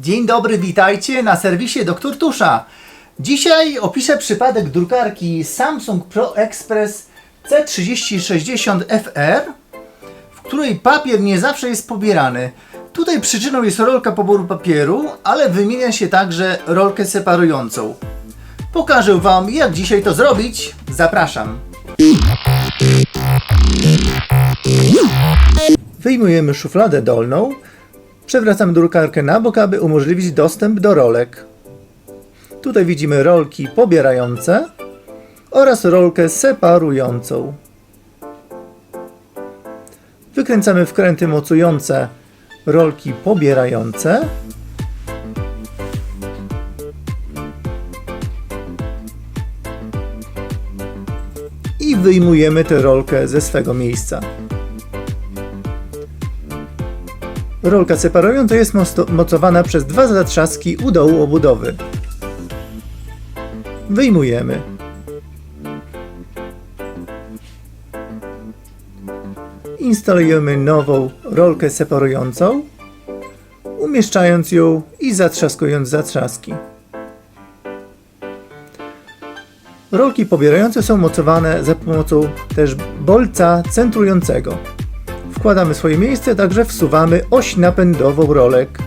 Dzień dobry, witajcie na serwisie Dr. Tusza. Dzisiaj opiszę przypadek drukarki Samsung Pro Express C3060FR, w której papier nie zawsze jest pobierany. Tutaj przyczyną jest rolka poboru papieru, ale wymienia się także rolkę separującą. Pokażę Wam, jak dzisiaj to zrobić. Zapraszam. Wyjmujemy szufladę dolną, przewracamy drukarkę na bok, aby umożliwić dostęp do rolek. Tutaj widzimy rolki pobierające oraz rolkę separującą. Wykręcamy wkręty mocujące rolki pobierające. I wyjmujemy tę rolkę ze swego miejsca. Rolka separująca jest mocowana przez dwa zatrzaski u dołu obudowy. Wyjmujemy. Instalujemy nową rolkę separującą, umieszczając ją i zatrzaskując zatrzaski. Rolki pobierające są mocowane za pomocą też bolca centrującego. Wkładamy swoje miejsce, także wsuwamy oś napędową rolek.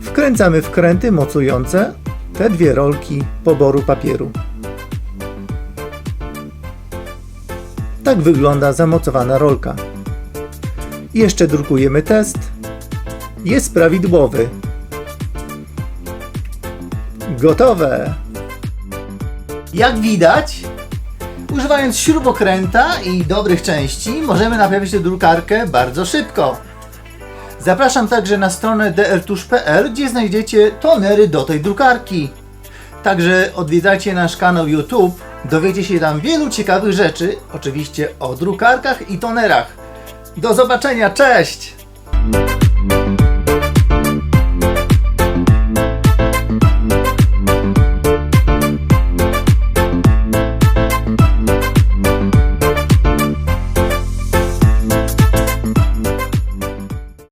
Wkręcamy wkręty mocujące te dwie rolki poboru papieru. Tak wygląda zamocowana rolka. Jeszcze drukujemy test. Jest prawidłowy. Gotowe! Jak widać, używając śrubokręta i dobrych części, możemy naprawić tę drukarkę bardzo szybko. Zapraszam także na stronę drtusz.pl, gdzie znajdziecie tonery do tej drukarki. Także odwiedzajcie nasz kanał YouTube, dowiecie się tam wielu ciekawych rzeczy, oczywiście o drukarkach i tonerach. Do zobaczenia, cześć!